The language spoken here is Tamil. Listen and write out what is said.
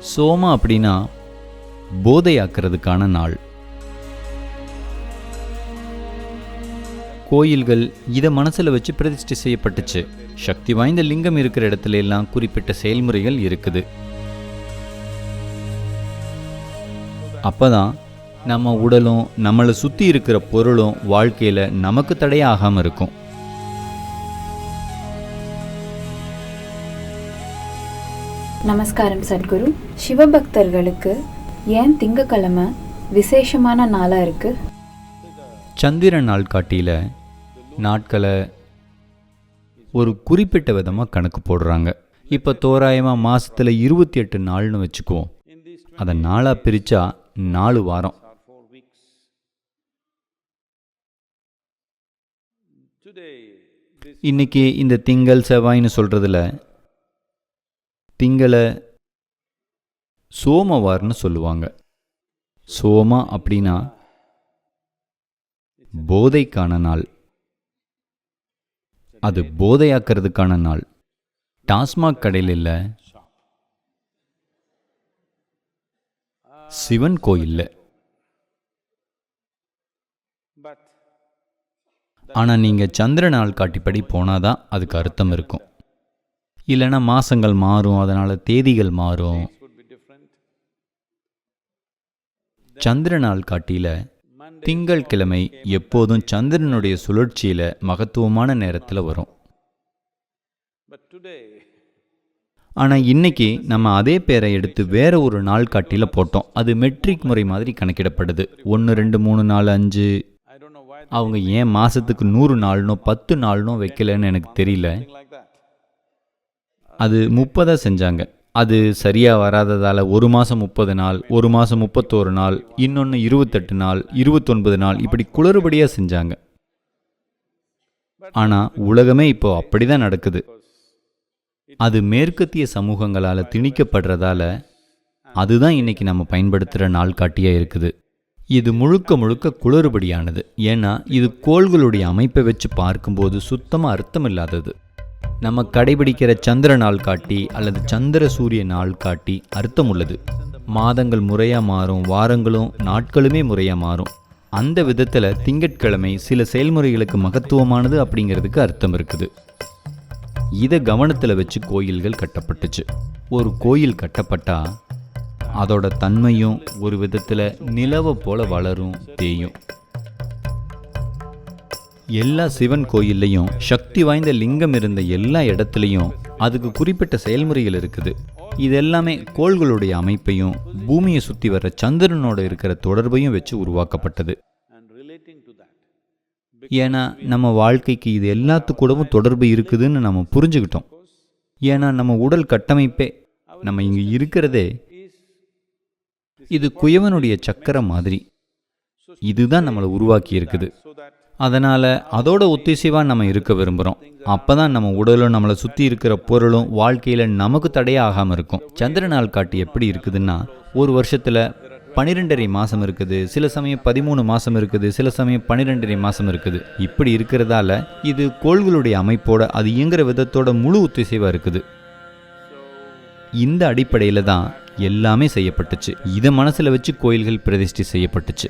சோமா அப்படின்னா போதையாக்குறதுக்கான நாள். கோயில்கள் இதை மனசில் வச்சு பிரதிஷ்டை செய்யப்பட்டுச்சு. சக்தி வாய்ந்த லிங்கம் இருக்கிற இடத்துல எல்லாம் குறிப்பிட்ட செயல்முறைகள் இருக்குது. அப்போதான் நம்ம உடலும் நம்மளை சுற்றி இருக்கிற பொருளும் வாழ்க்கையில் நமக்கு தடையாகாமல் இருக்கும். நமஸ்காரம் சத்குரு. சிவபக்தர்களுக்கு ஏன் திங்கக்கிழமை விசேஷமான நாளாக இருக்கு? சந்திர நாள் காட்டியில் நாட்களை ஒரு குறிப்பிட்ட விதமாக கணக்கு போடுறாங்க. இப்போ தோராயமாக மாதத்தில் இருபத்தி எட்டு நாள்னு வச்சுக்குவோம். அதை நாளாக பிரித்தா நாலு வாரம். இன்னைக்கு இந்த திங்கள் செவ்வாய்னு சொல்கிறதுல திங்களை சோமவார்னு சொல்லுவாங்க. சோமா அப்படின்னா போதைக்கான நாள். அது போதையாக்கிறதுக்கான நாள். டாஸ்மாக் கடையில் இல்லை. சிவன் கோயிலில். ஆனால் நீங்கள் சந்திர நாள் காட்டிப்படி போனாதான் அதுக்கு அர்த்தம் இருக்கும். இல்லைன்னா மாசங்கள் மாறும் அதனால தேதிகள் மாறும். சந்திர நாள் காட்டியில திங்கள் கிழமை எப்போதும் சந்திரனுடைய சுழற்சியில மகத்துவமான நேரத்தில் வரும். ஆனா இன்னைக்கு நம்ம அதே பேரை எடுத்து வேற ஒரு நாள் காட்டியில போட்டோம். அது மெட்ரிக் முறை மாதிரி கணக்கிடப்படுது. ஒன்று ரெண்டு மூணு நாலு அஞ்சு. அவங்க ஏன் மாசத்துக்கு நூறு நாள்னோ பத்து நாள்னோ வைக்கலன்னு எனக்கு தெரியல. அது முப்பதாக செஞ்சாங்க. அது சரியாக வராததால் ஒரு மாதம் முப்பது நாள் ஒரு மாதம் முப்பத்தோரு நாள் இன்னொன்று இருபத்தெட்டு நாள் இருபத்தொன்பது நாள் இப்படி குளறுபடியாக செஞ்சாங்க. ஆனால் உலகமே இப்போ அப்படிதான் நடக்குது. அது மேற்கத்திய சமூகங்களால் திணிக்கப்படுறதால அதுதான் இன்னைக்கு நம்ம பயன்படுத்துகிற நாள்காட்டியாக இருக்குது. இது முழுக்க முழுக்க குளறுபடியானது. ஏன்னா இது கோள்களுடைய அமைப்பை வச்சு பார்க்கும்போது சுத்தமாக அர்த்தமில்லாதது. நம்ம கடைபிடிக்கிற சந்திர நாள் காட்டி அல்லது சந்திர சூரிய நாள் காட்டி அர்த்தம் உள்ளது மாதங்கள் முறையாக மாறும் வாரங்களும் நாட்களுமே முறையாக மாறும். அந்த விதத்தில் திங்கட்கிழமை சில செயல்முறைகளுக்கு மகத்துவமானது அப்படிங்கிறதுக்கு அர்த்தம் இருக்குது. இதை கவனத்தில் வச்சு கோயில்கள் கட்டப்பட்டுச்சு. ஒரு கோயில் கட்டப்பட்டா அதோட தன்மையும் ஒரு விதத்தில் நிலவை போல வளரும் தேயும். எல்லா சிவன் கோயில்லையும் சக்தி வாய்ந்த லிங்கம் இருந்த எல்லா இடத்துலையும் அதுக்கு குறிப்பிட்ட செயல்முறைகள் இருக்குது. இது எல்லாமே கோள்களுடைய அமைப்பையும் பூமியை சுற்றி வர்ற சந்திரனோட இருக்கிற தொடர்பையும் வச்சு உருவாக்கப்பட்டது. ஏன்னா நம்ம வாழ்க்கைக்கு இது எல்லாத்து கூடவும் தொடர்பு இருக்குதுன்னு நம்ம புரிஞ்சுக்கிட்டோம். ஏன்னா நம்ம உடல் கட்டமைப்பே நம்ம இங்கே இருக்கிறதே இது குயவனுடைய சக்கரம் மாதிரி. இதுதான் நம்மளை உருவாக்கி இருக்குது அதனால் அதோட ஒத்திசைவாக நம்ம இருக்க விரும்புகிறோம் அப்போ தான் நம்ம உடலும் நம்மளை சுற்றி இருக்கிற பொருளும் வாழ்க்கையில் நமக்கு தடையே இருக்கும். சந்திர நாள் எப்படி இருக்குதுன்னா ஒரு வருஷத்தில் பனிரெண்டரை மாதம் இருக்குது சில சமயம் பதிமூணு மாதம் இருக்குது சில சமயம் பன்னிரெண்டரை மாதம் இருக்குது. இப்படி இருக்கிறதால இது கோள்களுடைய அமைப்போட அது இயங்குற விதத்தோட முழு ஒத்திசைவாக இருக்குது. இந்த அடிப்படையில் தான் எல்லாமே செய்யப்பட்டுச்சு. இதை மனசில் வச்சு கோயில்கள் பிரதிஷ்டை செய்யப்பட்டுச்சு.